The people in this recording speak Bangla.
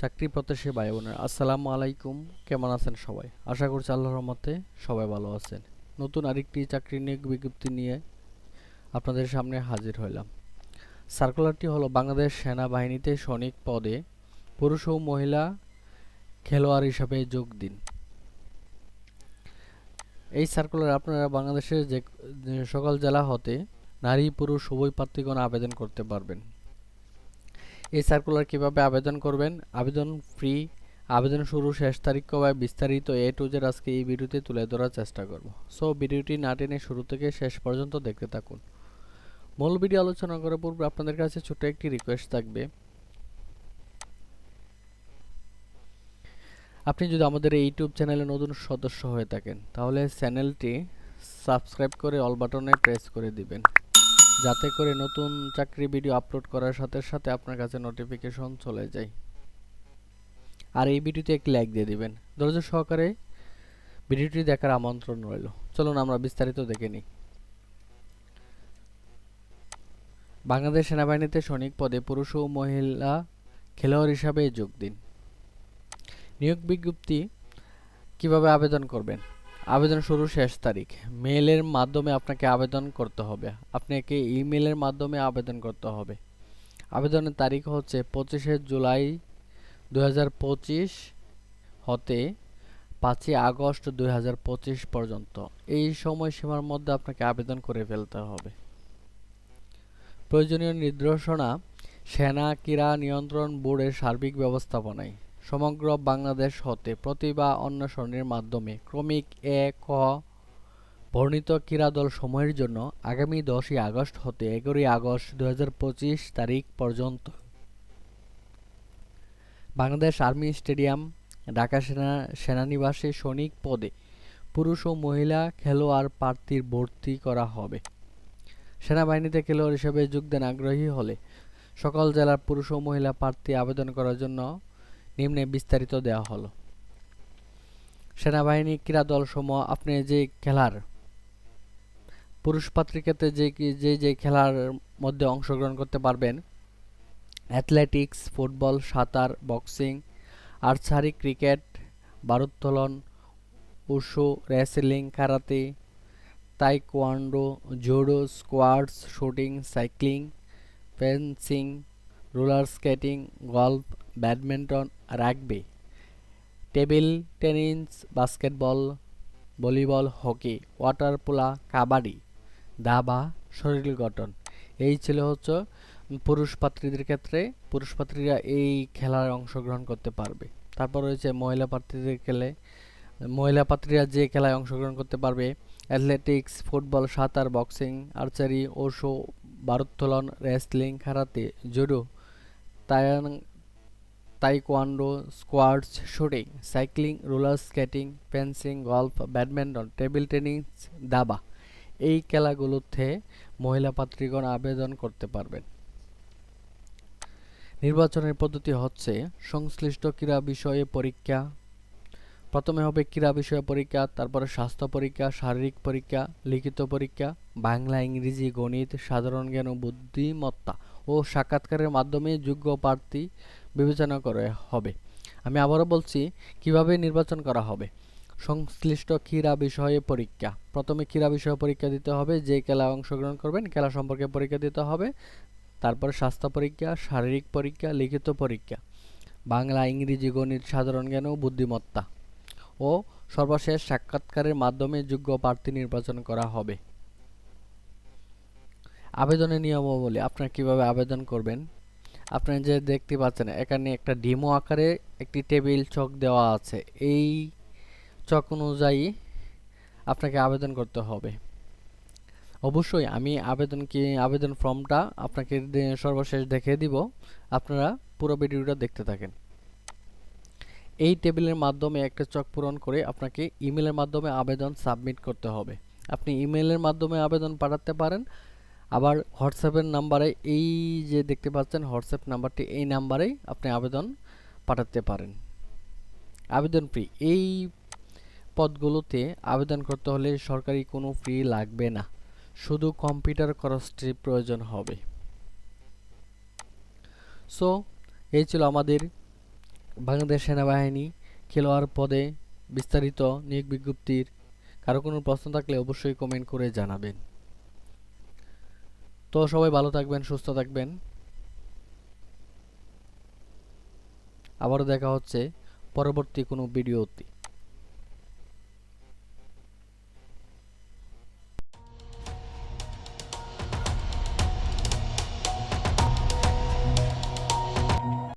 চাকরি প্রত্যাশী ভাই বোনের আসসালামু আলাইকুম। কেমন আছেন সবাই? আশা করছি আল্লাহর রহমতে সবাই ভালো আছেন। নতুন আরেকটি চাকরি নিয়োগ বিজ্ঞপ্তি নিয়ে আপনাদের সামনে হাজির হলাম সার্কুলারটি হলো বাংলাদেশ সেনাবাহিনীতে সৈনিক পদে পুরুষ ও মহিলা খেলোয়াড় হিসাবে যোগ দিন। এই সার্কুলার আপনারা বাংলাদেশের যে সকল জেলা হতে নারী, পুরুষ, উভয় প্রার্থীগণ আবেদন করতে পারবেন। এই সার্কুলার কীভাবে আবেদন করবেন? আবেদন ফ্রি আবেদন শুরু শেষ তারিখ কবে? বিস্তারিত এ টু জেড আজকে এই ভিডিওতে তুলে ধরার চেষ্টা করব। সো ভিডিওটি না টেনে শুরু থেকে শেষ পর্যন্ত দেখতে থাকুন। মূল ভিডিও আলোচনা করার পূর্বে আপনাদের কাছে ছোট একটি রিকোয়েস্ট থাকবে। আপনি যদি আমাদের ইউটিউব চ্যানেলে নতুন সদস্য হয়ে থাকেন, তাহলে চ্যানেলটি সাবস্ক্রাইব করে অল বাটনে প্রেস করে দিবেন। যাতে করে নতুন চাকরি ভিডিও আপলোড করার সাথে সাথে আপনার কাছে নোটিফিকেশন চলে যায়। আর এই ভিডিওতে একটি লাইক দিয়ে দিবেন। ধৈর্য সহকারে ভিডিওটি দেখার আমন্ত্রণ রইল। চলুন আমরা বিস্তারিত দেখে নিই। বাংলাদেশ সেনাবাহিনীতে সৈনিক পদে পুরুষ ও মহিলা খেলোয়াড় হিসাবে যোগ দিন। নিয়োগ বিজ্ঞপ্তি কীভাবে আবেদন করবেন? আবেদন শুরু শেষ তারিখ। মেইলের মাধ্যমে আপনাকে আবেদন করতে হবে। আপনাকে ইমেলের মাধ্যমে আবেদন করতে হবে। আবেদনের তারিখ হচ্ছে পঁচিশে জুলাই দুই হাজার পঁচিশ হতে পাঁচই আগস্ট দুই হাজার পঁচিশ পর্যন্ত। এই সময়সীমার মধ্যে আপনাকে আবেদন করে ফেলতে হবে। প্রয়োজনীয় নির্দেশনা, সেনা, ক্রীড়া নিয়ন্ত্রণ বোর্ডের সার্বিক ব্যবস্থাপনায়। সমগ্র বাংলাদেশ হতে প্রতিভা অন্বেষণের মাধ্যমে ক্রমিক এ, ক বর্ণিত ক্রীড়া দল সমূহের জন্য আগামী দশই আগস্ট হতে এগারোই আগস্ট দুই হাজার পঁচিশ তারিখ পর্যন্ত। বাংলাদেশ আর্মি স্টেডিয়াম, ঢাকা সেনা, সেনানিবাসে সৈনিক পদে পুরুষ ও মহিলা খেলোয়াড় প্রার্থীর ভর্তি করা হবে। সেনাবাহিনীতে খেলোয়াড় হিসেবে যোগদান আগ্রহী হলে সকল জেলার পুরুষ ও মহিলা প্রার্থী আবেদন করার জন্য নিম্নে বিস্তারিত দেওয়া হলো। সেনাবাহিনী ক্রীড়া দল সমূহ আপনি যে খেলার পুরুষ পাত্রীর ক্ষেত্রে যে যে যে খেলার মধ্যে অংশগ্রহণ করতে পারবেন অ্যাথলেটিক্স ফুটবল সাঁতার boxing archery cricket ভারোত্তোলন wushu wrestling karate taekwondo judo squads shooting cycling fencing roller skating, golf, badminton, rugby, table, tennis, basketball, volleyball, hockey, water polo, kabaddi, দাবা, শরীর গঠন। এই ছিল হচ্ছে পুরুষ পাত্রীদের ক্ষেত্রে। পুরুষ পাত্রীরা এই খেলায় অংশগ্রহণ করতে পারবে। তারপর রয়েছে মহিলা পাত্রীদের খেলে। মহিলা পাত্রীরা যে খেলায় অংশগ্রহণ করতে পারবে অ্যাথলেটিক্স ফুটবল সাঁতার boxing archery wushu ভারোত্তোলন wrestling karate judo taekwondo, squads, shooting, cycling, roller skating, fencing, golf, badminton, table tennis, দাবা এই খেলাগুলোতে মহিলা পাত্রীগণ আবেদন করতে পারবেন। নির্বাচনের পদ্ধতি হচ্ছে সংশ্লিষ্ট ক্রীড়া বিষয়ে পরীক্ষা। প্রথমে হবে ক্রীড়া বিষয়ে পরীক্ষা, তারপরে স্বাস্থ্য পরীক্ষা, শারীরিক পরীক্ষা, লিখিত পরীক্ষা, বাংলা, ইংরেজি, গণিত, সাধারণ জ্ঞান ও বুদ্ধিমত্তা। ও সাক্ষাৎকারের মাধ্যমে যোগ্য প্রার্থী বিবেচনা করে হবে। আমি আবারও বলছি, কীভাবে নির্বাচন করা হবে? সংশ্লিষ্ট ক্রীড়া বিষয়ে পরীক্ষা। প্রথমে ক্রীড়া বিষয়ে পরীক্ষা দিতে হবে, যে খেলায় অংশগ্রহণ করবেন, খেলা সম্পর্কে পরীক্ষা দিতে হবে, তারপরে স্বাস্থ্য পরীক্ষা, শারীরিক পরীক্ষা, লিখিত পরীক্ষা, বাংলা, ইংরেজি, গণিত, সাধারণ জ্ঞান ও বুদ্ধিমত্তা। ও সর্বশেষ সাক্ষাৎকারের মাধ্যমে যোগ্য প্রার্থী নির্বাচন করা হবে। আবেদনের নিয়মাবলী আপনারা কীভাবে আবেদন করবেন? আপনারা যে দেখতে পাচ্ছেন, এখানে একটা ডিমো আকারে একটি টেবিল চক দেওয়া আছে। এই চক অনুযায়ী আপনাকে আবেদন করতে হবে। অবশ্যই আমি আবেদন কি, আবেদন ফর্মটা আপনাকে সর্বশেষ দেখিয়ে দিব। আপনারা পুরো ভিডিওটা দেখতে থাকেন। এই টেবিলের মাধ্যমে একটা চক পূরণ করে আপনাকে ইমেলের মাধ্যমে আবেদন সাবমিট করতে হবে। আপনি ইমেলের মাধ্যমে আবেদন পাঠাতে পারেন আবার হোয়াটসঅ্যাপের নাম্বারে এই যে দেখতে পাচ্ছেন হোয়াটসঅ্যাপ নাম্বারটি, এই নাম্বারেই আপনি আবেদন পাঠাতে পারেন। আবেদন ফি এই পদগুলোতে আবেদন করতে হলে সরকারি কোনো ফি লাগবে না। শুধু কম্পিউটার খরচটি প্রয়োজন হবে। সো এই ছিল আমাদের বাংলাদেশ সেনাবাহিনী খেলোয়াড় পদে বিস্তারিত নিয়োগ বিজ্ঞপ্তির। কারও কোনো প্রশ্ন থাকলে অবশ্যই কমেন্ট করে জানাবেন। তো সবাই ভালো থাকবেন সুস্থ থাকবেন। আবারও দেখা হচ্ছে পরবর্তী কোনো ভিডিওতে।